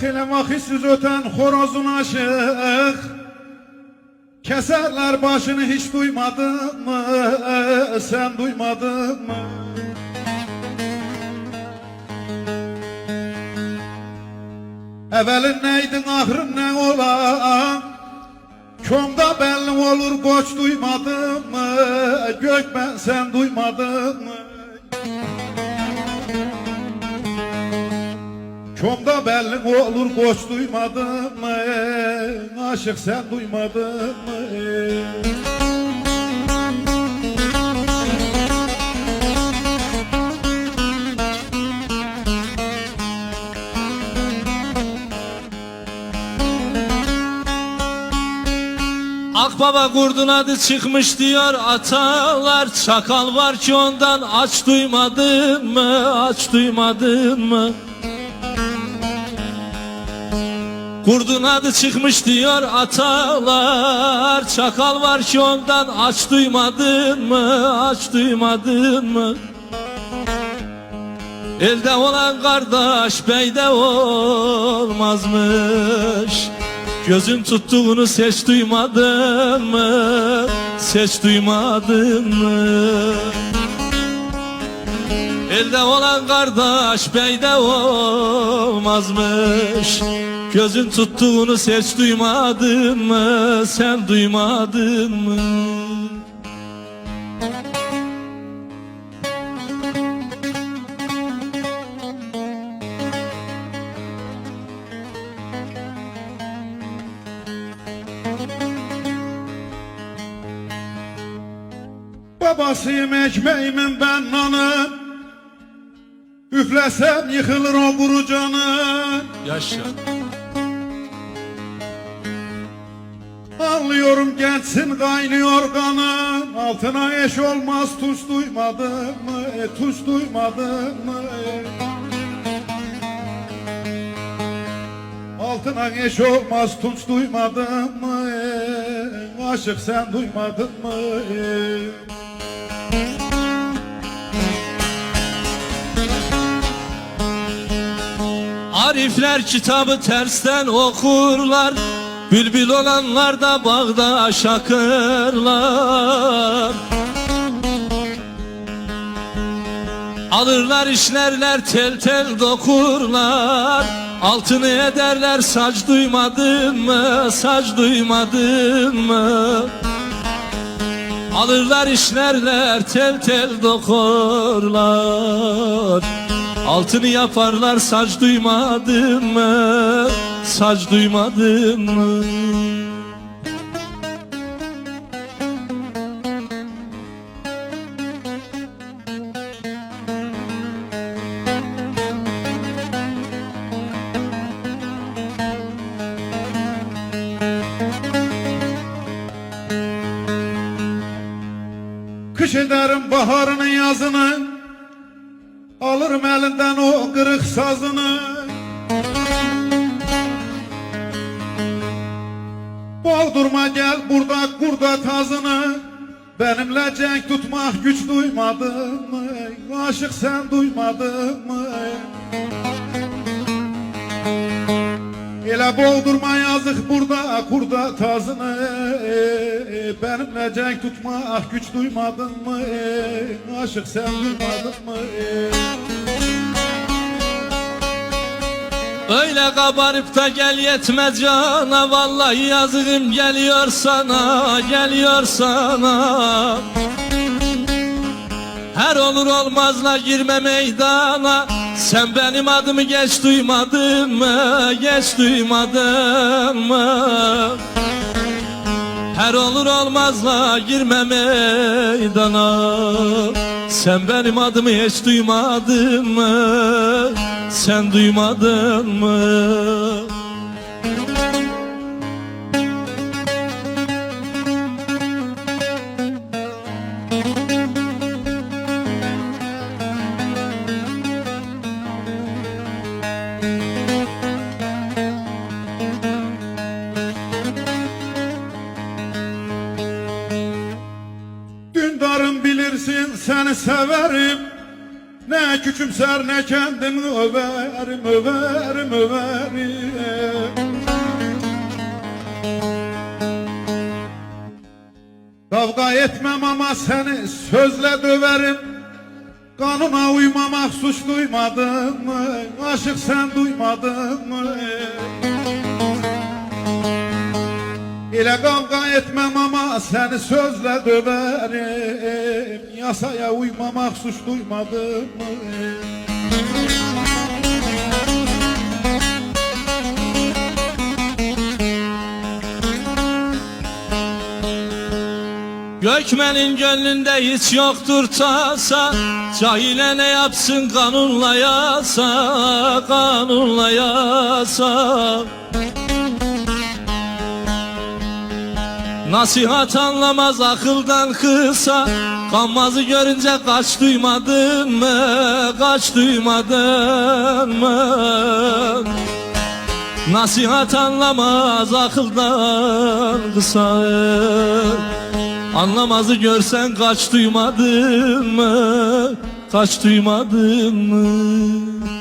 Bak hele vakitsiz öten horozun aşık Keserler başını hiç duymadın mı? Sen duymadın mı? Evelin neydin ahırın ne ola Komda belli olur koç duymadın mı Gökmen sen duymadın mı Komda belli olur koç duymadın mı? Aşık sen duymadın mı? Akbaba kurdun adı çıkmış diyor atalar Çakal var ki ondan aç duymadın mı? Aç duymadın mı Kurdun adı çıkmış diyor atalar. Çakal var ki ondan aç duymadın mı? Aç duymadın mı? Elde olan kardeş beyde olmazmış. Gözün tuttuğunu seç duymadın mı? Seç duymadın mı? Elde olan kardeş beyde olmazmış Gözün tuttuğunu seç duymadın mı? Sen duymadın mı? Babasıyım ekmeğimin ben nanı Üflesem yıkılır o kuru canı Yaşa Anlıyorum gençsin kaynıyor kanın Altına eş olmaz tuş duymadın mı e, Tuş duymadın mı? Altına eş olmaz tunç duymadın mı e? Aşık sen duymadın mı e? Arifler kitabı tersten okurlar Bülbül olanlar da bağda şakırlar. Alırlar işlerler tel tel dokurlar. Altını ederler saç duymadın mı saç duymadın mı? Alırlar işlerler tel tel dokurlar. Altını yaparlar saç duymadın mı saç duymadın mı? Kış ederim baharını yazını Alırım elinden o kırık sazını Boğdurma gel burada kurda tazını Benimle cenk tutmak güç duymadın mı? Aşık sen duymadın mı? Ele boğdurma yazık burada kurda tazını Benimle cenk tutma ah güç duymadın mı Aşık sen duymadın mı Öyle kabarıp da gel yetmez cana. Vallahi yazığım geliyor sana Geliyor sana. Her olur olmazla girme meydana. Sen benim adımı geç duymadın mı? Geç duymadın mı? Her olur olmazla girme meydana Sen benim adımı hiç duymadın mı? Sen duymadın mı? Seni severim Ne küçümser ne kendimi överim överim överim Kavga etmem ama seni sözle döverim Kanuna uymamak suç duymadın mı? Aşık sen duymadın mı? İle kavga etmem ama seni sözle döverim. Yasaya uymamak suç duymadın mı? Gökmenin gönlünde hiç yoktur tasa. Cahile ne yapsın kanunla yasa Kanunla yasa Nasihat anlamaz akıldan kısa Kanmazı görünce kaç duymadın mı? Kaç duymadın mı? Nasihat anlamaz akıldan kısa Anlamazı görsen kaç duymadın mı? Kaç duymadın mı?